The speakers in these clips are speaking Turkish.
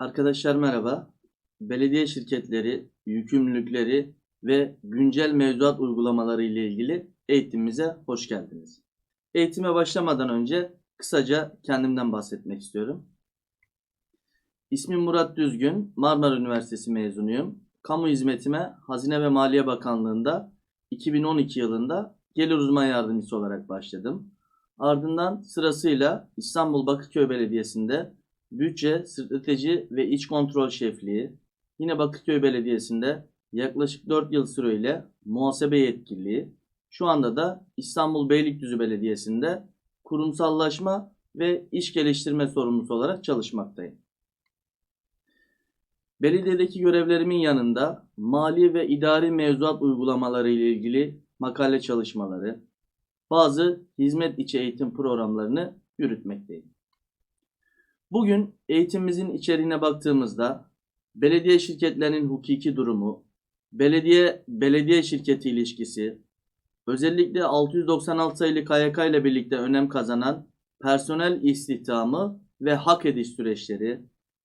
Arkadaşlar merhaba. Belediye şirketleri, yükümlülükleri ve güncel mevzuat uygulamaları ile ilgili eğitimimize hoş geldiniz. Eğitime başlamadan önce kısaca kendimden bahsetmek istiyorum. İsmim Murat Düzgün, Marmara Üniversitesi mezunuyum. Kamu hizmetime Hazine ve Maliye Bakanlığı'nda 2012 yılında gelir uzman yardımcısı olarak başladım. Ardından sırasıyla İstanbul Bakırköy Belediyesi'nde bütçe, strateji ve iç kontrol şefliği, yine Bakırköy Belediyesi'nde yaklaşık 4 yıl süreyle muhasebe yetkililiği, şu anda da İstanbul Beylikdüzü Belediyesi'nde kurumsallaşma ve iş geliştirme sorumlusu olarak çalışmaktayım. Belediyedeki görevlerimin yanında mali ve idari mevzuat uygulamaları ile ilgili makale çalışmaları, bazı hizmet içi eğitim programlarını yürütmekteyim. Bugün eğitimimizin içeriğine baktığımızda belediye şirketlerinin hukuki durumu, belediye belediye şirketi ilişkisi, özellikle 696 sayılı KYK ile birlikte önem kazanan personel istihdamı ve hak ediş süreçleri,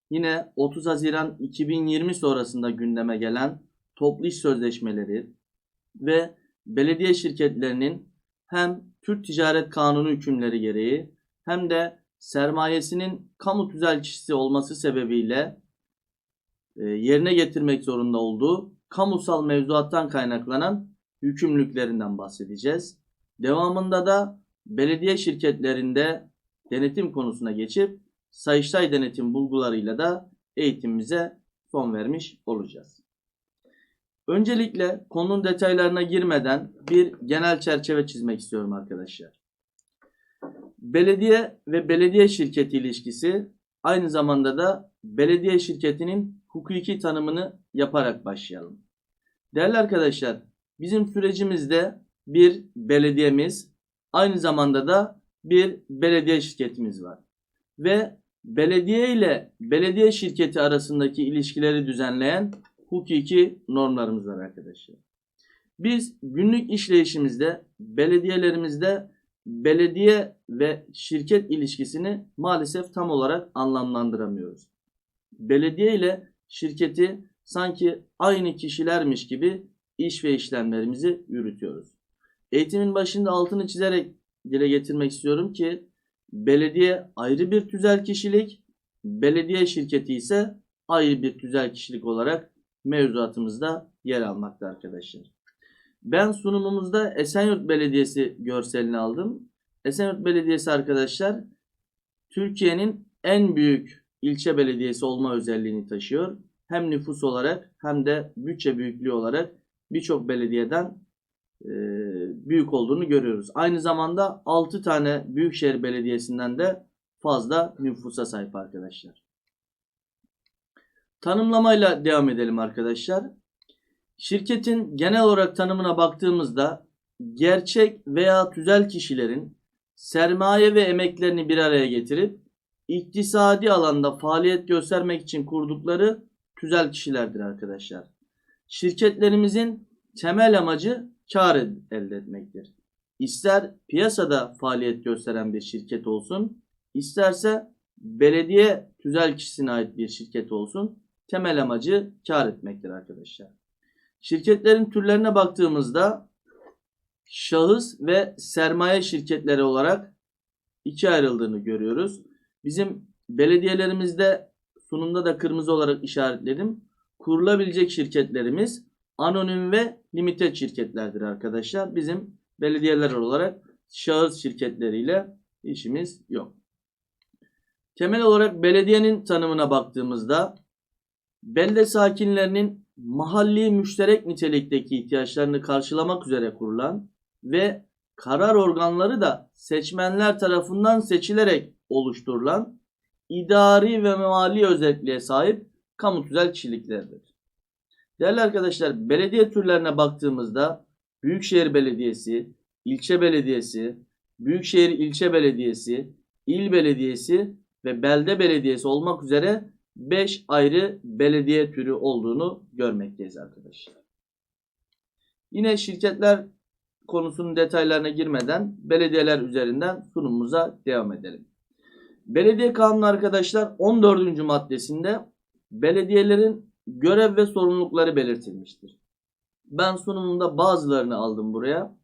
yine 30 Haziran 2020 sonrasında gündeme gelen toplu iş sözleşmeleri ve belediye şirketlerinin hem Türk Ticaret Kanunu hükümleri gereği hem de sermayesinin kamu tüzel kişisi olması sebebiyle e, yerine getirmek zorunda olduğu kamusal mevzuattan kaynaklanan yükümlülüklerinden bahsedeceğiz. Devamında da belediye şirketlerinde denetim konusuna geçip Sayıştay denetim bulgularıyla da eğitimimize son vermiş olacağız. Öncelikle konunun detaylarına girmeden bir genel çerçeve çizmek istiyorum arkadaşlar. Belediye ve belediye şirketi ilişkisi aynı zamanda da belediye şirketinin hukuki tanımını yaparak başlayalım. Değerli arkadaşlar, bizim sürecimizde bir belediyemiz, aynı zamanda da bir belediye şirketimiz var. Ve belediye ile belediye şirketi arasındaki ilişkileri düzenleyen hukuki normlarımız var arkadaşlar. Biz günlük işleyişimizde, belediyelerimizde belediye ve şirket ilişkisini maalesef tam olarak anlamlandıramıyoruz. Belediye ile şirketi sanki aynı kişilermiş gibi iş ve işlemlerimizi yürütüyoruz. Eğitimin başında altını çizerek dile getirmek istiyorum ki belediye ayrı bir tüzel kişilik, belediye şirketi ise ayrı bir tüzel kişilik olarak mevzuatımızda yer almakta arkadaşlar. Ben sunumumuzda Esenyurt Belediyesi görselini aldım. Esenyurt Belediyesi arkadaşlar Türkiye'nin en büyük ilçe belediyesi olma özelliğini taşıyor. Hem nüfus olarak hem de bütçe büyüklüğü olarak birçok belediyeden e, büyük olduğunu görüyoruz. Aynı zamanda 6 tane büyükşehir belediyesinden de fazla nüfusa sahip arkadaşlar. Tanımlamayla devam edelim arkadaşlar. Şirketin genel olarak tanımına baktığımızda gerçek veya tüzel kişilerin sermaye ve emeklerini bir araya getirip iktisadi alanda faaliyet göstermek için kurdukları tüzel kişilerdir arkadaşlar. Şirketlerimizin temel amacı kar elde etmektir. İster piyasada faaliyet gösteren bir şirket olsun, isterse belediye tüzel kişisine ait bir şirket olsun, temel amacı kar etmektir arkadaşlar. Şirketlerin türlerine baktığımızda şahıs ve sermaye şirketleri olarak iki ayrıldığını görüyoruz. Bizim belediyelerimizde sunumda da kırmızı olarak işaretledim. Kurulabilecek şirketlerimiz anonim ve limited şirketlerdir arkadaşlar. Bizim belediyeler olarak şahıs şirketleriyle işimiz yok. Temel olarak belediyenin tanımına baktığımızda belde sakinlerinin mahalli müşterek nitelikteki ihtiyaçlarını karşılamak üzere kurulan ve karar organları da seçmenler tarafından seçilerek oluşturulan idari ve mali özelliğe sahip kamu tüzel kişiliklerdir. Değerli arkadaşlar belediye türlerine baktığımızda Büyükşehir Belediyesi, ilçe belediyesi, Büyükşehir ilçe belediyesi, il belediyesi ve belde belediyesi olmak üzere 5 ayrı belediye türü olduğunu görmekteyiz arkadaşlar. Yine şirketler konusunun detaylarına girmeden belediyeler üzerinden sunumumuza devam edelim. Belediye kanunu arkadaşlar 14. maddesinde belediyelerin görev ve sorumlulukları belirtilmiştir. Ben sunumumda bazılarını aldım buraya.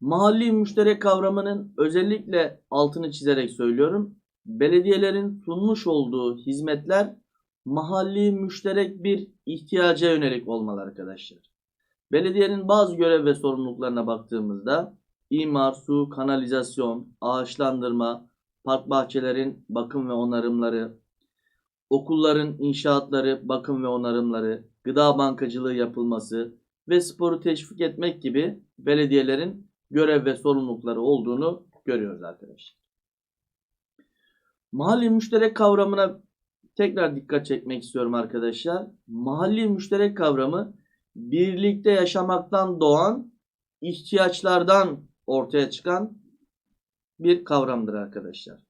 Mahalli müşterek kavramının özellikle altını çizerek söylüyorum. Belediyelerin sunmuş olduğu hizmetler mahalli müşterek bir ihtiyaca yönelik olmalı arkadaşlar. Belediyenin bazı görev ve sorumluluklarına baktığımızda imar, su, kanalizasyon, ağaçlandırma, park bahçelerin bakım ve onarımları, okulların inşaatları, bakım ve onarımları, gıda bankacılığı yapılması ve sporu teşvik etmek gibi belediyelerin görev ve sorumlulukları olduğunu görüyoruz arkadaşlar. Mahalli müşterek kavramına tekrar dikkat çekmek istiyorum arkadaşlar. Mahalli müşterek kavramı birlikte yaşamaktan doğan ihtiyaçlardan ortaya çıkan bir kavramdır arkadaşlar.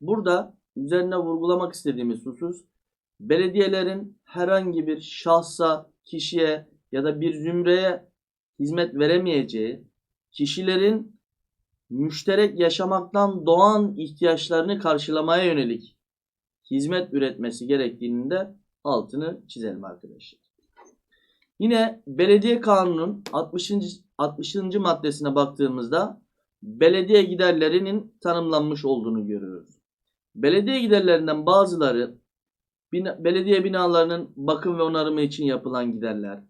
Burada üzerine vurgulamak istediğimiz husus belediyelerin herhangi bir şahsa, kişiye ya da bir zümreye hizmet veremeyeceği, kişilerin müşterek yaşamaktan doğan ihtiyaçlarını karşılamaya yönelik hizmet üretmesi gerektiğinin de altını çizelim arkadaşlar. Yine belediye kanunun 60. 60. maddesine baktığımızda belediye giderlerinin tanımlanmış olduğunu görüyoruz. Belediye giderlerinden bazıları bina, belediye binalarının bakım ve onarımı için yapılan giderler,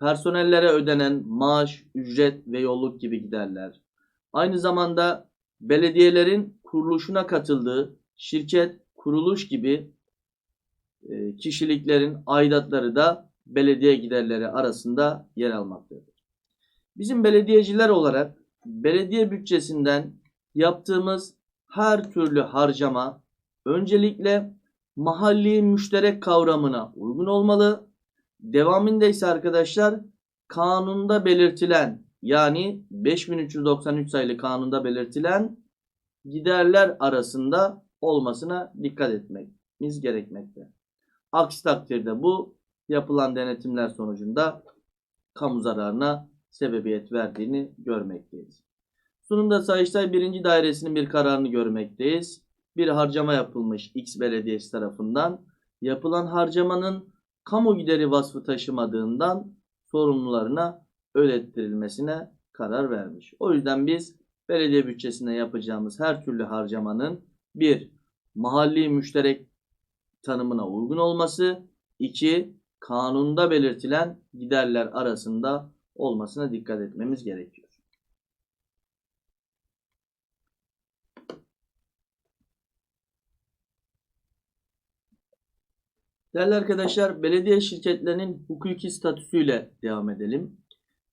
personellere ödenen maaş, ücret ve yolluk gibi giderler. Aynı zamanda belediyelerin kuruluşuna katıldığı şirket, kuruluş gibi e, kişiliklerin aidatları da belediye giderleri arasında yer almaktadır. Bizim belediyeciler olarak belediye bütçesinden yaptığımız her türlü harcama öncelikle mahalli müşterek kavramına uygun olmalı. Devamında ise arkadaşlar kanunda belirtilen yani 5393 sayılı kanunda belirtilen giderler arasında olmasına dikkat etmemiz gerekmekte. Aksi takdirde bu yapılan denetimler sonucunda kamu zararına sebebiyet verdiğini görmekteyiz. Sunumda Sayıştay 1. Dairesi'nin bir kararını görmekteyiz. Bir harcama yapılmış X belediyesi tarafından. Yapılan harcamanın kamu gideri vasfı taşımadığından sorumlularına ödettirilmesine karar vermiş. O yüzden biz belediye bütçesinde yapacağımız her türlü harcamanın bir mahalli müşterek tanımına uygun olması, iki kanunda belirtilen giderler arasında olmasına dikkat etmemiz gerekiyor. Değerli arkadaşlar, belediye şirketlerinin hukuki statüsüyle devam edelim.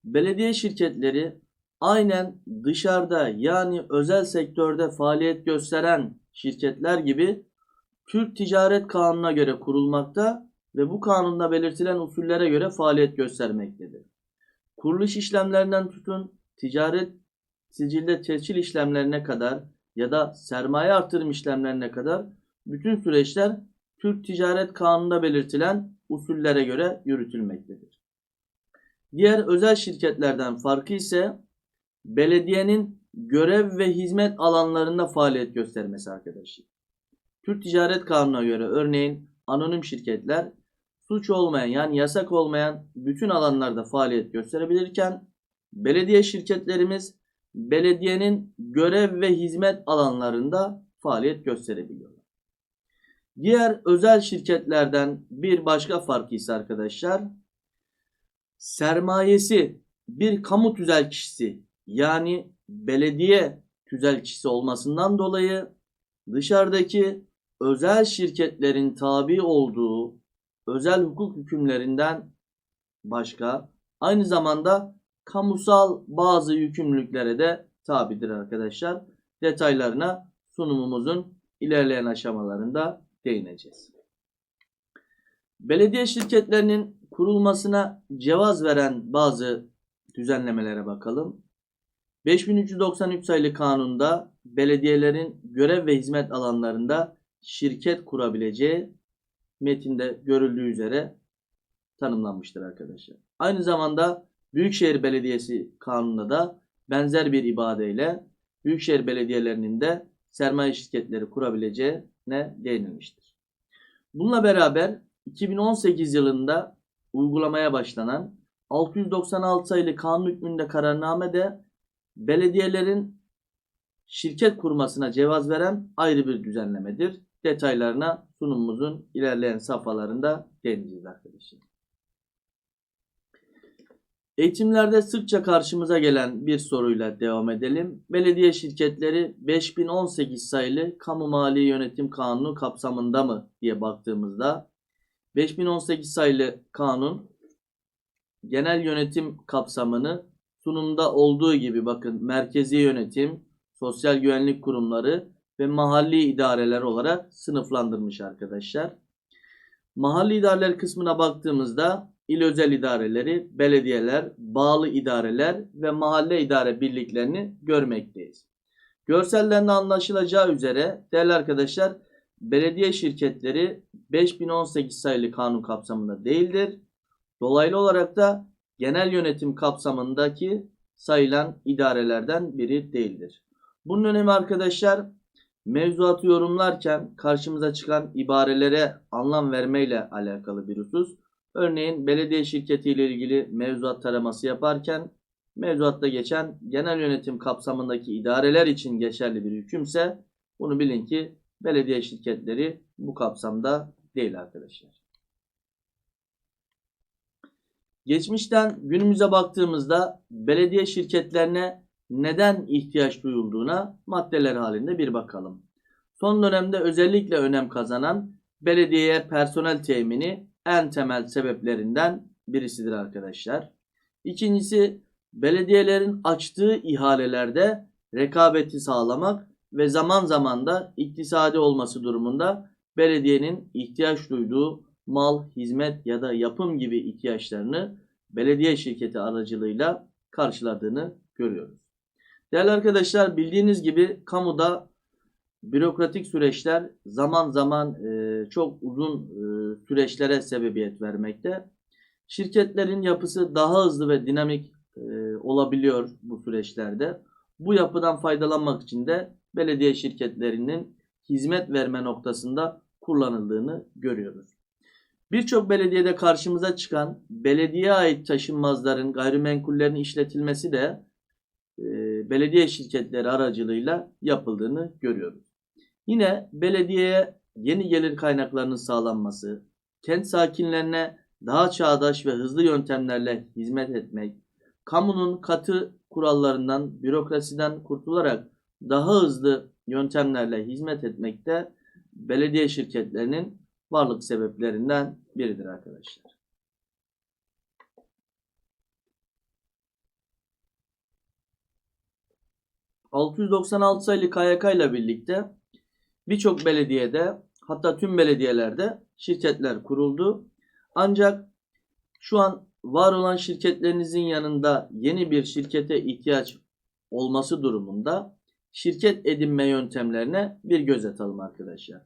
Belediye şirketleri aynen dışarıda yani özel sektörde faaliyet gösteren şirketler gibi Türk Ticaret Kanunu'na göre kurulmakta ve bu kanunda belirtilen usullere göre faaliyet göstermektedir. Kuruluş işlemlerinden tutun ticaret sicilde tescil işlemlerine kadar ya da sermaye artırım işlemlerine kadar bütün süreçler Türk Ticaret Kanunu'nda belirtilen usullere göre yürütülmektedir. Diğer özel şirketlerden farkı ise belediyenin görev ve hizmet alanlarında faaliyet göstermesi arkadaşlar. Türk Ticaret Kanunu'na göre örneğin anonim şirketler suç olmayan yani yasak olmayan bütün alanlarda faaliyet gösterebilirken belediye şirketlerimiz belediyenin görev ve hizmet alanlarında faaliyet gösterebiliyorlar. Diğer özel şirketlerden bir başka farkı ise arkadaşlar sermayesi bir kamu tüzel kişisi yani belediye tüzel kişisi olmasından dolayı dışarıdaki özel şirketlerin tabi olduğu özel hukuk hükümlerinden başka aynı zamanda kamusal bazı yükümlülüklere de tabidir arkadaşlar. Detaylarına sunumumuzun ilerleyen aşamalarında değineceğiz. Belediye şirketlerinin kurulmasına cevaz veren bazı düzenlemelere bakalım. 5393 sayılı kanunda belediyelerin görev ve hizmet alanlarında şirket kurabileceği metinde görüldüğü üzere tanımlanmıştır arkadaşlar. Aynı zamanda Büyükşehir Belediyesi kanununda da benzer bir ibadeyle Büyükşehir belediyelerinin de sermaye şirketleri kurabileceğine değinilmiştir. Bununla beraber 2018 yılında uygulamaya başlanan 696 sayılı kanun hükmünde kararnamede belediyelerin şirket kurmasına cevaz veren ayrı bir düzenlemedir. Detaylarına sunumumuzun ilerleyen safhalarında değineceğiz arkadaşlar. Eğitimlerde sıkça karşımıza gelen bir soruyla devam edelim. Belediye şirketleri 5018 sayılı Kamu Mali Yönetim Kanunu kapsamında mı diye baktığımızda 5018 sayılı kanun genel yönetim kapsamını sunumda olduğu gibi bakın merkezi yönetim, sosyal güvenlik kurumları ve mahalli idareler olarak sınıflandırmış arkadaşlar. Mahalli idareler kısmına baktığımızda il özel idareleri, belediyeler, bağlı idareler ve mahalle idare birliklerini görmekteyiz. Görsellerden anlaşılacağı üzere değerli arkadaşlar belediye şirketleri 5018 sayılı kanun kapsamında değildir. Dolaylı olarak da genel yönetim kapsamındaki sayılan idarelerden biri değildir. Bunun önemi arkadaşlar mevzuatı yorumlarken karşımıza çıkan ibarelere anlam vermeyle alakalı bir husus. Örneğin belediye şirketi ile ilgili mevzuat taraması yaparken mevzuatta geçen genel yönetim kapsamındaki idareler için geçerli bir hükümse bunu bilin ki belediye şirketleri bu kapsamda değil arkadaşlar. Geçmişten günümüze baktığımızda belediye şirketlerine neden ihtiyaç duyulduğuna maddeler halinde bir bakalım. Son dönemde özellikle önem kazanan belediyeye personel temini en temel sebeplerinden birisidir arkadaşlar. İkincisi belediyelerin açtığı ihalelerde rekabeti sağlamak ve zaman zaman da iktisadi olması durumunda belediyenin ihtiyaç duyduğu mal, hizmet ya da yapım gibi ihtiyaçlarını belediye şirketi aracılığıyla karşıladığını görüyoruz. Değerli arkadaşlar bildiğiniz gibi kamuda bürokratik süreçler zaman zaman e, çok uzun e, süreçlere sebebiyet vermekte. Şirketlerin yapısı daha hızlı ve dinamik e, olabiliyor bu süreçlerde. Bu yapıdan faydalanmak için de belediye şirketlerinin hizmet verme noktasında kullanıldığını görüyoruz. Birçok belediyede karşımıza çıkan belediyeye ait taşınmazların, gayrimenkullerin işletilmesi de e, belediye şirketleri aracılığıyla yapıldığını görüyoruz. Yine belediyeye yeni gelir kaynaklarının sağlanması, kent sakinlerine daha çağdaş ve hızlı yöntemlerle hizmet etmek, kamunun katı kurallarından, bürokrasiden kurtularak daha hızlı yöntemlerle hizmet etmek de belediye şirketlerinin varlık sebeplerinden biridir arkadaşlar. ...696 sayılı KYK ile birlikte birçok belediyede hatta tüm belediyelerde şirketler kuruldu. Ancak şu an var olan şirketlerinizin yanında yeni bir şirkete ihtiyaç olması durumunda şirket edinme yöntemlerine bir göz atalım arkadaşlar.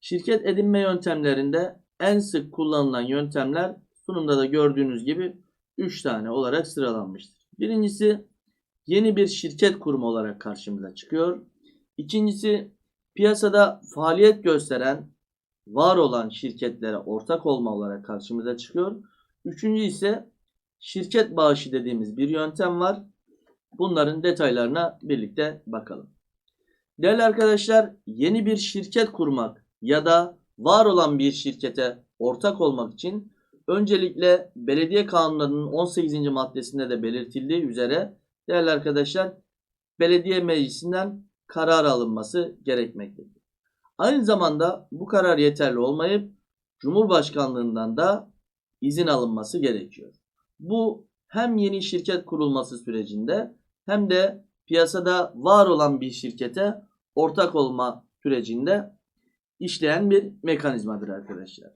Şirket edinme yöntemlerinde en sık kullanılan yöntemler sunumda da gördüğünüz gibi 3 tane olarak sıralanmıştır. Birincisi yeni bir şirket kurumu olarak karşımıza çıkıyor. İkincisi piyasada faaliyet gösteren var olan şirketlere ortak olma olarak karşımıza çıkıyor. Üçüncü ise şirket bağışı dediğimiz bir yöntem var. Bunların detaylarına birlikte bakalım. Değerli arkadaşlar yeni bir şirket kurmak ya da var olan bir şirkete ortak olmak için öncelikle belediye kanunlarının 18. maddesinde de belirtildiği üzere değerli arkadaşlar belediye meclisinden karar alınması gerekmektedir. Aynı zamanda bu karar yeterli olmayıp Cumhurbaşkanlığından da izin alınması gerekiyor. Bu hem yeni şirket kurulması sürecinde hem de piyasada var olan bir şirkete ortak olma sürecinde işleyen bir mekanizmadır arkadaşlar.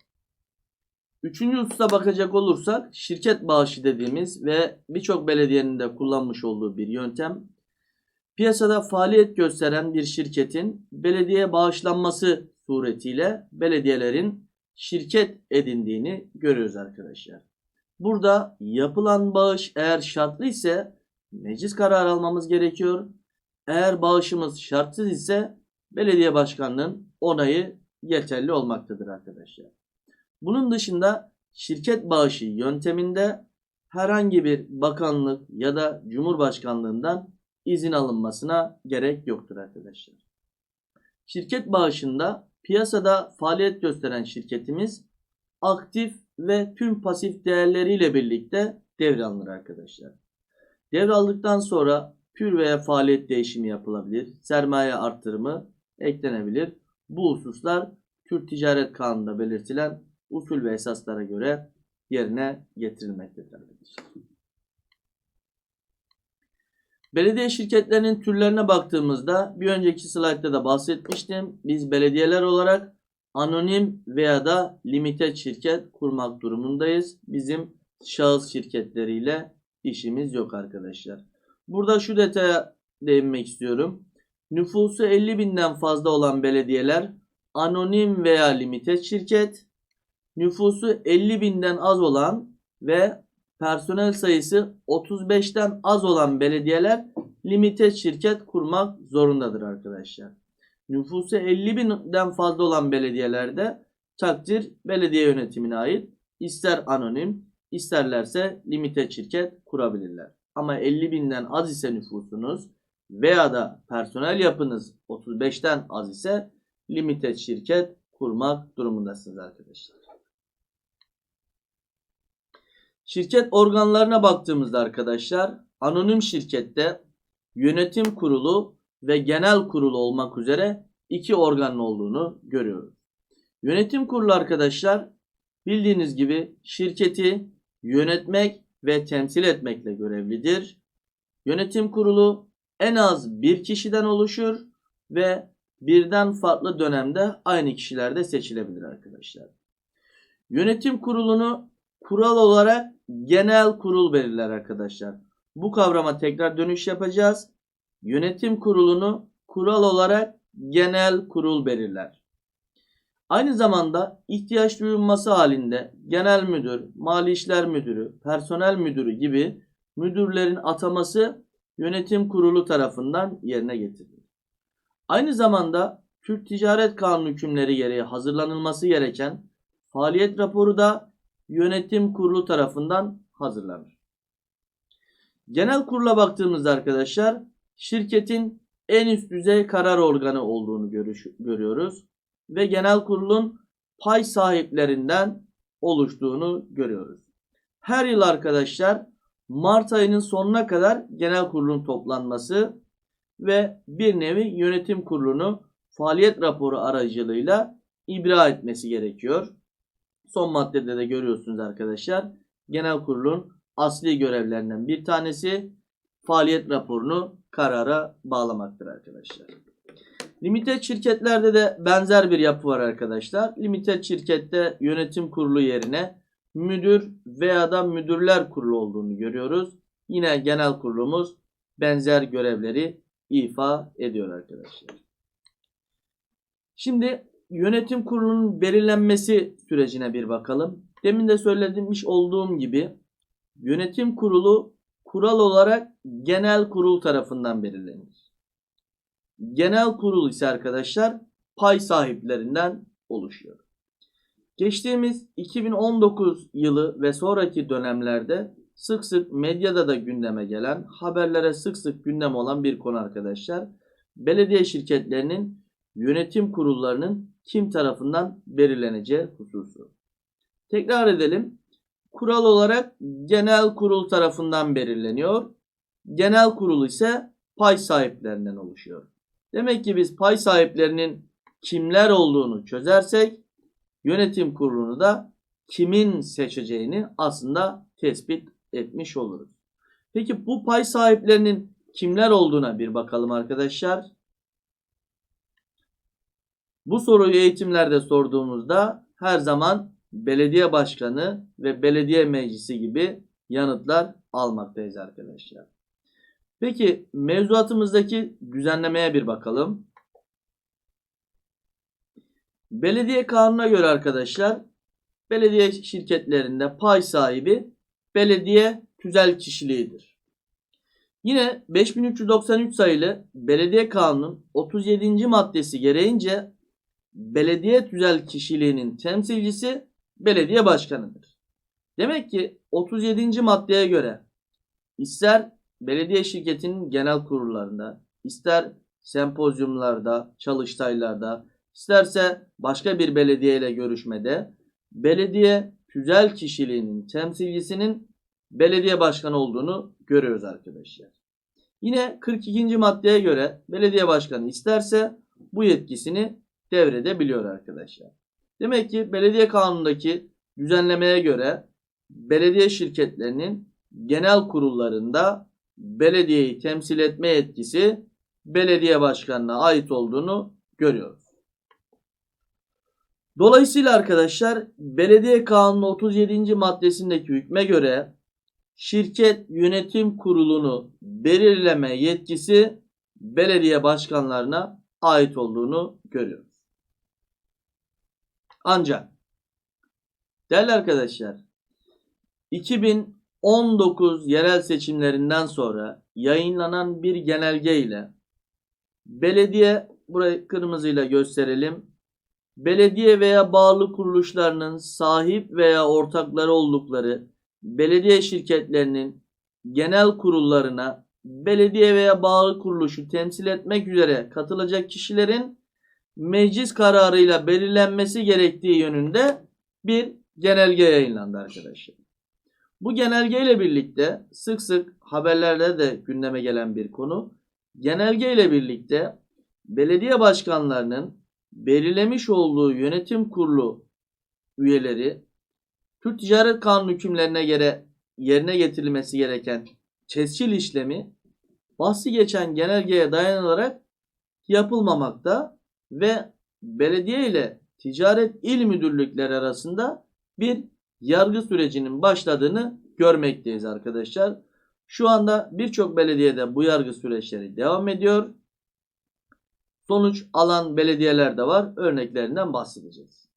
Üçüncü hususa bakacak olursak şirket bağışı dediğimiz ve birçok belediyenin de kullanmış olduğu bir yöntem. Piyasada faaliyet gösteren bir şirketin belediye bağışlanması suretiyle belediyelerin şirket edindiğini görüyoruz arkadaşlar. Burada yapılan bağış eğer şartlı ise meclis kararı almamız gerekiyor. Eğer bağışımız şartsız ise belediye başkanının onayı yeterli olmaktadır arkadaşlar. Bunun dışında şirket bağışı yönteminde herhangi bir bakanlık ya da cumhurbaşkanlığından izin alınmasına gerek yoktur arkadaşlar. Şirket bağışında piyasada faaliyet gösteren şirketimiz aktif ve tüm pasif değerleriyle birlikte devralınır arkadaşlar. Devraldıktan sonra pür veya faaliyet değişimi yapılabilir. Sermaye arttırımı eklenebilir. Bu hususlar Türk Ticaret Kanunu'nda belirtilen usul ve esaslara göre yerine getirilmektedir. Belediye şirketlerinin türlerine baktığımızda bir önceki slaytta da bahsetmiştim. Biz belediyeler olarak anonim veya da limited şirket kurmak durumundayız. Bizim şahıs şirketleriyle işimiz yok arkadaşlar. Burada şu detaya değinmek istiyorum. Nüfusu 50 binden fazla olan belediyeler anonim veya limited şirket, nüfusu 50 binden az olan ve personel sayısı 35'ten az olan belediyeler limited şirket kurmak zorundadır arkadaşlar. Nüfusu 50 binden fazla olan belediyelerde takdir belediye yönetimine ait. İster anonim isterlerse limited şirket kurabilirler. Ama 50 binden az ise nüfusunuz veya da personel yapınız 35'ten az ise limited şirket kurmak durumundasınız arkadaşlar. Şirket organlarına baktığımızda arkadaşlar anonim şirkette yönetim kurulu ve genel kurulu olmak üzere iki organın olduğunu görüyoruz. Yönetim kurulu arkadaşlar bildiğiniz gibi şirketi yönetmek ve temsil etmekle görevlidir. Yönetim kurulu en az bir kişiden oluşur ve birden farklı dönemde aynı kişilerde seçilebilir arkadaşlar. Yönetim kurulunu kural olarak genel kurul belirler arkadaşlar. Bu kavrama tekrar dönüş yapacağız. Yönetim kurulunu kural olarak genel kurul belirler. Aynı zamanda ihtiyaç duyulması halinde genel müdür, mali işler müdürü, personel müdürü gibi müdürlerin ataması yönetim kurulu tarafından yerine getirilir. Aynı zamanda Türk Ticaret Kanunu hükümleri gereği hazırlanılması gereken faaliyet raporu da yönetim kurulu tarafından hazırlanır. Genel kurula baktığımızda arkadaşlar şirketin en üst düzey karar organı olduğunu görüş, görüyoruz. Ve genel kurulun pay sahiplerinden oluştuğunu görüyoruz. Her yıl arkadaşlar Mart ayının sonuna kadar genel kurulun toplanması ve bir nevi yönetim kurulunu faaliyet raporu aracılığıyla ibra etmesi gerekiyor. Son maddede de görüyorsunuz arkadaşlar. Genel kurulun asli görevlerinden bir tanesi faaliyet raporunu karara bağlamaktır arkadaşlar. Limited şirketlerde de benzer bir yapı var arkadaşlar. Limited şirkette yönetim kurulu yerine müdür veya da müdürler kurulu olduğunu görüyoruz. Yine genel kurulumuz benzer görevleri ifa ediyor arkadaşlar. Şimdi yönetim kurulunun belirlenmesi sürecine bir bakalım. Demin de söylemiş olduğum gibi yönetim kurulu kural olarak genel kurul tarafından belirlenir. Genel kurul ise arkadaşlar pay sahiplerinden oluşuyor. Geçtiğimiz 2019 yılı ve sonraki dönemlerde sık sık medyada da gündeme gelen, haberlere sık sık gündem olan bir konu arkadaşlar. Belediye şirketlerinin yönetim kurullarının kim tarafından belirleneceği hususu. Tekrar edelim. Kural olarak genel kurul tarafından belirleniyor. Genel kurul ise pay sahiplerinden oluşuyor. Demek ki biz pay sahiplerinin kimler olduğunu çözersek yönetim kurulunu da kimin seçeceğini aslında tespit etmiş oluruz. Peki bu pay sahiplerinin kimler olduğuna bir bakalım arkadaşlar. Bu soruyu eğitimlerde sorduğumuzda her zaman belediye başkanı ve belediye meclisi gibi yanıtlar almaktayız arkadaşlar. Peki mevzuatımızdaki düzenlemeye bir bakalım. Belediye kanununa göre arkadaşlar belediye şirketlerinde pay sahibi belediye tüzel kişiliğidir. Yine 5393 sayılı Belediye Kanunun 37. maddesi gereğince belediye tüzel kişiliğinin temsilcisi belediye başkanıdır. Demek ki 37. maddeye göre ister belediye şirketinin genel kurullarında, ister sempozyumlarda, çalıştaylarda, isterse başka bir belediye ile görüşmede belediye tüzel kişiliğinin temsilcisinin belediye başkanı olduğunu görüyoruz arkadaşlar. Yine 42. maddeye göre belediye başkanı isterse bu yetkisini devredebiliyor arkadaşlar. Demek ki belediye kanunundaki düzenlemeye göre belediye şirketlerinin genel kurullarında belediyeyi temsil etme yetkisi belediye başkanına ait olduğunu görüyoruz. Dolayısıyla arkadaşlar belediye kanunu 37. maddesindeki hükme göre şirket yönetim kurulunu belirleme yetkisi belediye başkanlarına ait olduğunu görüyoruz. Ancak değerli arkadaşlar 2019 yerel seçimlerinden sonra yayınlanan bir genelge ile belediye burayı kırmızıyla gösterelim. Belediye veya bağlı kuruluşlarının sahip veya ortakları oldukları belediye şirketlerinin genel kurullarına belediye veya bağlı kuruluşu temsil etmek üzere katılacak kişilerin meclis kararıyla belirlenmesi gerektiği yönünde bir genelge yayınlandı arkadaşlar. Bu genelge ile birlikte sık sık haberlerde de gündeme gelen bir konu. Genelge ile birlikte belediye başkanlarının belirlemiş olduğu yönetim kurulu üyeleri Türk Ticaret Kanunu hükümlerine göre yerine getirilmesi gereken tescil işlemi bahsi geçen genelgeye dayanılarak yapılmamakta ve belediye ile ticaret il müdürlükleri arasında bir yargı sürecinin başladığını görmekteyiz arkadaşlar. Şu anda birçok belediyede bu yargı süreçleri devam ediyor. Sonuç alan belediyeler de var. Örneklerinden bahsedeceğiz.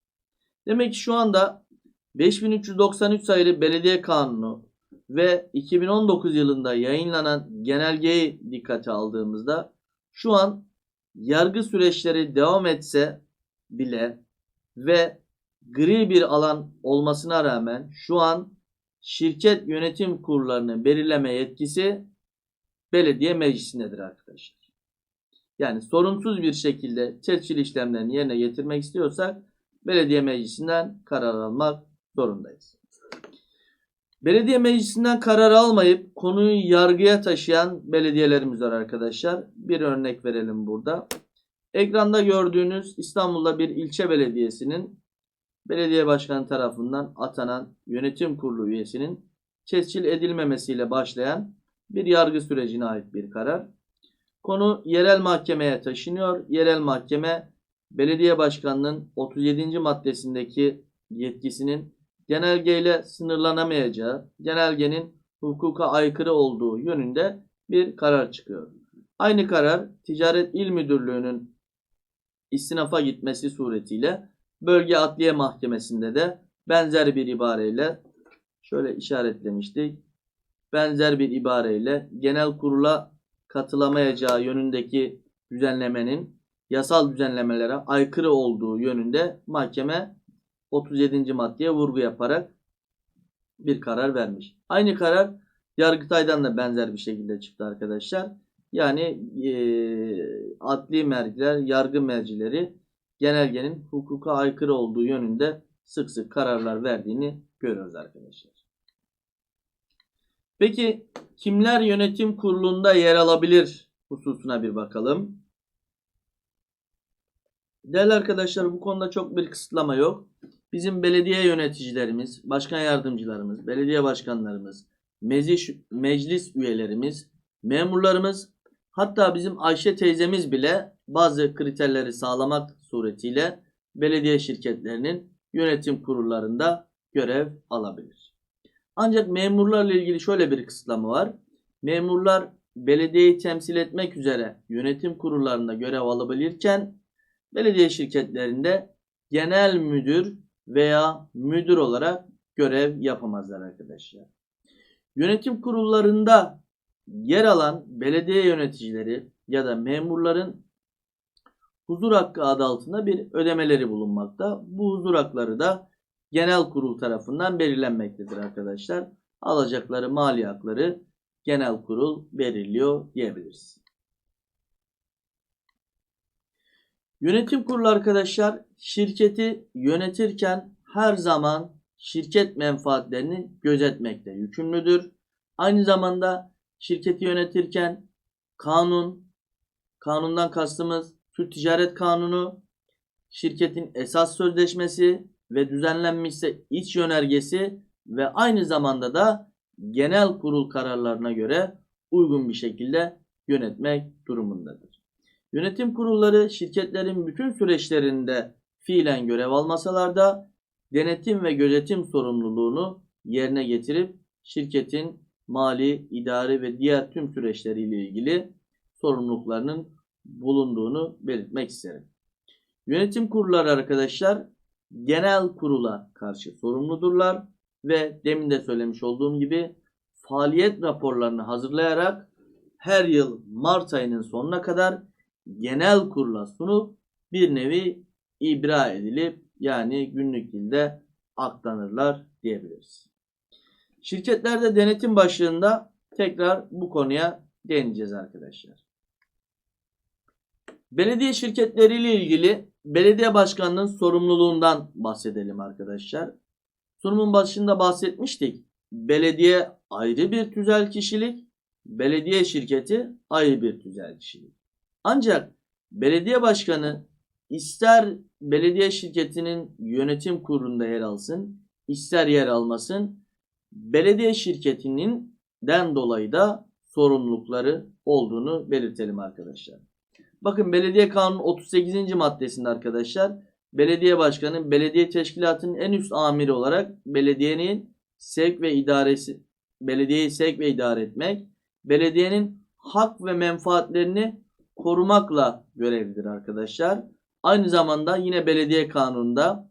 Demek ki şu anda 5393 sayılı belediye kanunu ve 2019 yılında yayınlanan genelgeyi dikkate aldığımızda şu an yargı süreçleri devam etse bile ve gri bir alan olmasına rağmen şu an şirket yönetim kurullarını belirleme yetkisi belediye meclisindedir arkadaşlar. Yani sorunsuz bir şekilde tescil işlemlerini yerine getirmek istiyorsak belediye meclisinden karar almak zorundayız. Belediye meclisinden karar almayıp konuyu yargıya taşıyan belediyelerimiz var arkadaşlar. Bir örnek verelim burada. Ekranda gördüğünüz İstanbul'da bir ilçe belediyesinin belediye başkanı tarafından atanan yönetim kurulu üyesinin tescil edilmemesiyle başlayan bir yargı sürecine ait bir karar. Konu yerel mahkemeye taşınıyor. Yerel mahkeme belediye başkanının 37. maddesindeki yetkisinin genelgeyle sınırlanamayacağı, genelgenin hukuka aykırı olduğu yönünde bir karar çıkıyor. Aynı karar Ticaret İl Müdürlüğü'nün istinafa gitmesi suretiyle Bölge Adliye Mahkemesi'nde de benzer bir ibareyle şöyle işaretlemiştik. Benzer bir ibareyle genel kurula katılamayacağı yönündeki düzenlemenin yasal düzenlemelere aykırı olduğu yönünde mahkeme 37. maddeye vurgu yaparak bir karar vermiş. Aynı karar Yargıtay'dan da benzer bir şekilde çıktı arkadaşlar. Yani e, adli merciler, yargı mercileri genelgenin hukuka aykırı olduğu yönünde sık sık kararlar verdiğini görüyoruz arkadaşlar. Peki kimler yönetim kurulunda yer alabilir hususuna bir bakalım. Değerli arkadaşlar bu konuda çok bir kısıtlama yok. Bizim belediye yöneticilerimiz, başkan yardımcılarımız, belediye başkanlarımız, meclis, meclis üyelerimiz, memurlarımız hatta bizim Ayşe teyzemiz bile bazı kriterleri sağlamak suretiyle belediye şirketlerinin yönetim kurullarında görev alabilir. Ancak memurlarla ilgili şöyle bir kısıtlama var. Memurlar belediyeyi temsil etmek üzere yönetim kurullarında görev alabilirken belediye şirketlerinde genel müdür veya müdür olarak görev yapamazlar arkadaşlar. Yönetim kurullarında yer alan belediye yöneticileri ya da memurların huzur hakkı adı altında bir ödemeleri bulunmakta. Bu huzur hakları da genel kurul tarafından belirlenmektedir arkadaşlar. Alacakları mali hakları genel kurul belirliyor diyebiliriz. Yönetim kurulu arkadaşlar şirketi yönetirken her zaman şirket menfaatlerini gözetmekte yükümlüdür. Aynı zamanda şirketi yönetirken kanun, kanundan kastımız Türk Ticaret Kanunu, şirketin esas sözleşmesi ve düzenlenmişse iç yönergesi ve aynı zamanda da genel kurul kararlarına göre uygun bir şekilde yönetmek durumundadır. Yönetim kurulları şirketlerin bütün süreçlerinde fiilen görev almasalar da denetim ve gözetim sorumluluğunu yerine getirip şirketin mali, idari ve diğer tüm süreçleriyle ilgili sorumluluklarının bulunduğunu belirtmek isterim. Yönetim kurulları arkadaşlar genel kurula karşı sorumludurlar ve demin de söylemiş olduğum gibi faaliyet raporlarını hazırlayarak her yıl Mart ayının sonuna kadar genel kurula sunup bir nevi ibra edilip yani günlük dilde aktanırlar diyebiliriz. Şirketlerde denetim başlığında tekrar bu konuya değineceğiz arkadaşlar. Belediye şirketleriyle ilgili belediye başkanının sorumluluğundan bahsedelim arkadaşlar. Sunumun başında bahsetmiştik. Belediye ayrı bir tüzel kişilik, belediye şirketi ayrı bir tüzel kişilik. Ancak belediye başkanı ister belediye şirketinin yönetim kurulunda yer alsın, ister yer almasın, belediye şirketinin den dolayı da sorumlulukları olduğunu belirtelim arkadaşlar. Bakın belediye kanunu 38. maddesinde arkadaşlar belediye başkanı belediye teşkilatının en üst amiri olarak belediyenin sevk ve idaresi belediyeyi sevk ve idare etmek, belediyenin hak ve menfaatlerini korumakla görevlidir arkadaşlar. Aynı zamanda yine belediye kanununda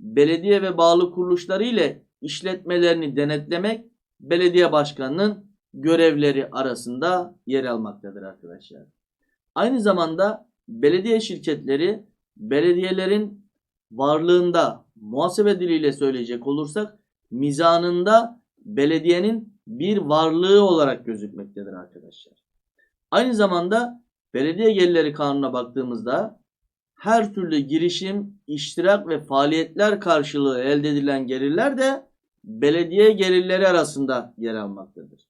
belediye ve bağlı kuruluşları ile işletmelerini denetlemek belediye başkanının görevleri arasında yer almaktadır arkadaşlar. Aynı zamanda belediye şirketleri belediyelerin varlığında muhasebe diliyle söyleyecek olursak mizanında belediyenin bir varlığı olarak gözükmektedir arkadaşlar. Aynı zamanda belediye gelirleri kanununa baktığımızda her türlü girişim, iştirak ve faaliyetler karşılığı elde edilen gelirler de belediye gelirleri arasında yer almaktadır.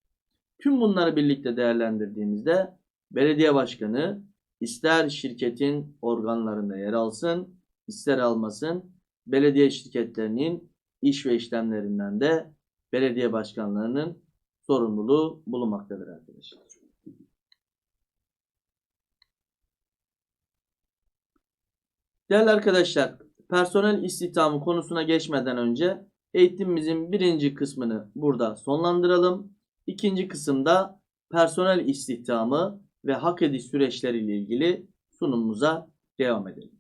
Tüm bunları birlikte değerlendirdiğimizde belediye başkanı ister şirketin organlarında yer alsın, ister almasın, belediye şirketlerinin iş ve işlemlerinden de belediye başkanlarının sorumluluğu bulunmaktadır arkadaşlar. Değerli arkadaşlar, personel istihdamı konusuna geçmeden önce eğitimimizin birinci kısmını burada sonlandıralım. İkinci kısımda personel istihdamı ve hak ediş süreçleriyle ilgili sunumumuza devam edelim.